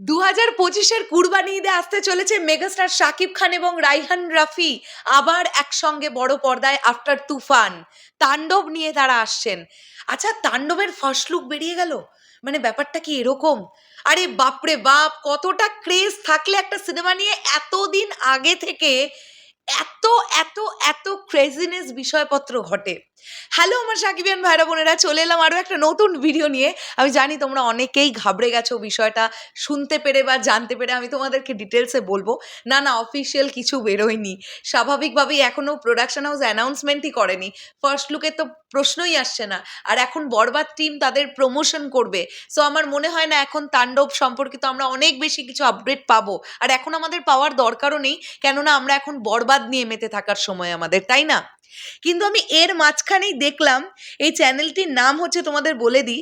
দু হাজার পঁচিশের কুরবানি ঈদে আসতে চলেছে মেগাস্টার শাকিব খান এবং রাইহান রাফি আবার একসঙ্গে বড় পর্দায় আফটার তুফান। তাণ্ডব নিয়ে তারা আসছেন। আচ্ছা তাণ্ডবের ফার্স্ট লুক বেরিয়ে গেল? মানে ব্যাপারটা কি এরকম? আরে বাপরে বাপ, কতটা ক্রেজ থাকলে একটা সিনেমা নিয়ে এতদিন আগে থেকে এত এত এত ক্রেজিনেস বিষয়পত্র ঘটে। হ্যালো আমার সাকিবিয়ান ভাইরা বোনেরা, চলে এলাম আরও একটা নতুন ভিডিও নিয়ে। আমি জানি তোমরা অনেকেই ঘাবড়ে গেছো বিষয়টা শুনতে পেরে বা জানতে পেরে, আমি তোমাদেরকে ডিটেলসে বলব। না না অফিসিয়াল কিছু বেরোয়নি। স্বাভাবিকভাবেই এখনও প্রোডাকশন হাউস অ্যানাউন্সমেন্টই করেনি। ফার্স্ট লুকে তো প্রশ্নই আসছে না। আর এখন বরবাদ টিম তাদের প্রমোশন করবে। সো আমার মনে হয় না এখন তাণ্ডব সম্পর্কিত আমরা অনেক বেশি কিছু আপডেট পাবো। আর এখন আমাদের পাওয়ার দরকারও নেই। কেননা আমরা এখন বরবাদ নিয়ে মেতে থাকার সময় আমাদের, তাই না? কিন্তু আমি এর মাঝখানেই দেখলাম, এই চ্যানেলটির নাম হচ্ছে তোমাদের বলে দিই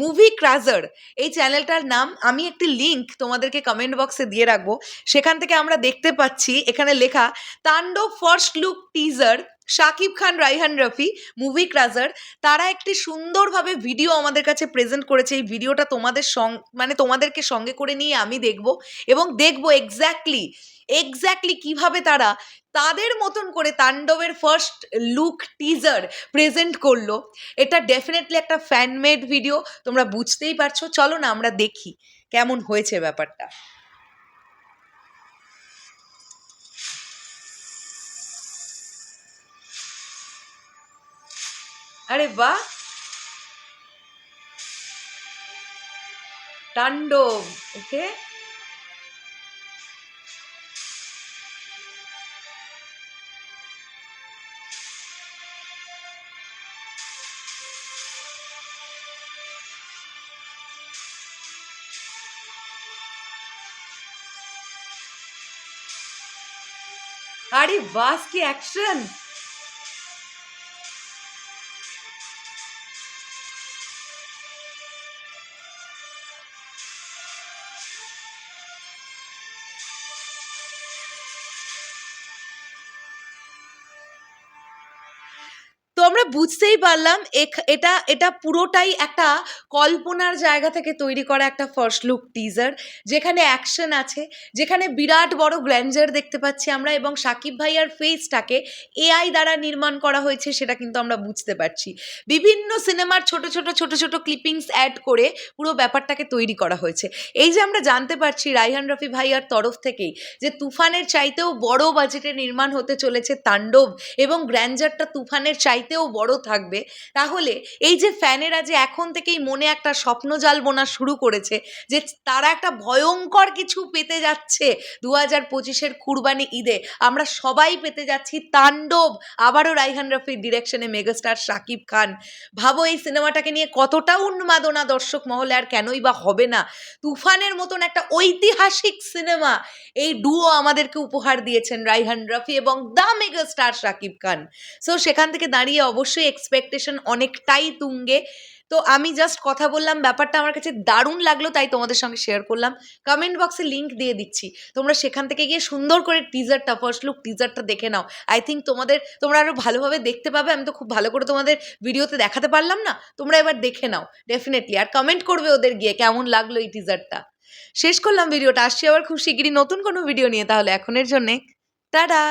মুভি ক্রাজার এই চ্যানেলটার নাম, আমি একটি লিংক তোমাদেরকে কমেন্ট বক্সে দিয়ে রাখব। সেখান থেকে আমরা দেখতে পাচ্ছি, এখানে লেখা, Taandob first look teaser Shakib Khan Raihan Rafi movie ক্রাজার তারা একটি সুন্দরভাবে ভিডিও আমাদের কাছে প্রেজেন্ট করেছে। এই ভিডিওটা তোমাদের সং মানে তোমাদেরকে সঙ্গে করে নিয়ে আমি দেখব এবং দেখব এক্স্যাক্টলি এক্স্যাক্টলি কীভাবে তারা তাদের মতন করে তাণ্ডবের ফার্স্ট লুক টিজার প্রেজেন্ট করল। এটা ডেফিনেটলি একটা ফ্যানমেড ভিডিও তোমরা বুঝতেই পারছ। চলো না আমরা দেখি কেমন হয়েছে ব্যাপারটা। আরে বাহ! তাণ্ডব ওকে আরে বাস কি অ্যাকশন বুঝতেই পারলাম এটা এটা পুরোটাই একটা কল্পনার জায়গা থেকে তৈরি করা একটা ফার্স্ট লুক টিজার যেখানে অ্যাকশন আছে, যেখানে বিরাট বড় গ্র্যান্ডার দেখতে পাচ্ছি আমরা এবং সাকিব ভাইয়ার ফেসটাকে এআই দ্বারা নির্মাণ করা হয়েছে সেটা কিন্তু আমরা বুঝতে পারছি। বিভিন্ন সিনেমার ছোট ছোট ছোট ছোট ক্লিপিংস অ্যাড করে পুরো ব্যাপারটাকে তৈরি করা হয়েছে। এই যে আমরা জানতে পারছি রাইহান রফি ভাইয়ার তরফ থেকেই যে তুফানের চাইতেও বড় বাজেটে নির্মাণ হতে চলেছে তাণ্ডব এবং গ্র্যান্ডারটা তুফানের চাইতেও বড় থাকবে। তাহলে এই যে ফ্যানেরা যে এখন থেকেই মনে একটা স্বপ্নজাল বোনা শুরু করেছে, যে তারা একটা ভয়ঙ্কর কিছু পেতে যাচ্ছে দু হাজার পঁচিশের কুরবানি ঈদে, আমরা সবাই পেতে যাচ্ছি তাণ্ডব। আবারও রাইহান রফির ডিরেকশনে মেগাস্টার শাকিব খান। ভাবো এই সিনেমাটাকে নিয়ে কতটা উন্মাদনা দর্শক মহলে আর কেনই বা হবে না। তুফানের মতন একটা ঐতিহাসিক সিনেমা। এই ডুও আমাদেরকে উপহার দিয়েছেন রাইহান রফি এবং the megastar Shakib Khan. So সেখান থেকে দাঁড়িয়ে অবশ্যই এক্সপেকটেশন অনেকটাই তুঙ্গে। তো আমি জাস্ট কথা বললাম, ব্যাপারটা আমার কাছে দারুণ লাগল, তাই তোমাদের সঙ্গে শেয়ার করলাম। কমেন্ট বক্সে লিঙ্ক দিয়ে দিচ্ছি। তোমরা সেখান থেকে গিয়ে সুন্দর করে টিজারটা ফার্স্ট লুক টিজারটা দেখে নাও। আই থিঙ্ক তোমাদের, তোমরা আরও ভালোভাবে দেখতে পাবে, আমি তো খুব ভালো করে তোমাদের ভিডিওতে দেখাতে পারলাম না। তোমরা এবার দেখে নাও ডেফিনেটলি আর কমেন্ট করবে ওদের গিয়ে কেমন লাগল এই টিজারটা শেষ করলাম ভিডিওটা আসছি আবার খুব শিগগিরই নতুন কোনো ভিডিও নিয়ে, তাহলে এখনের জন্যে। টাটা!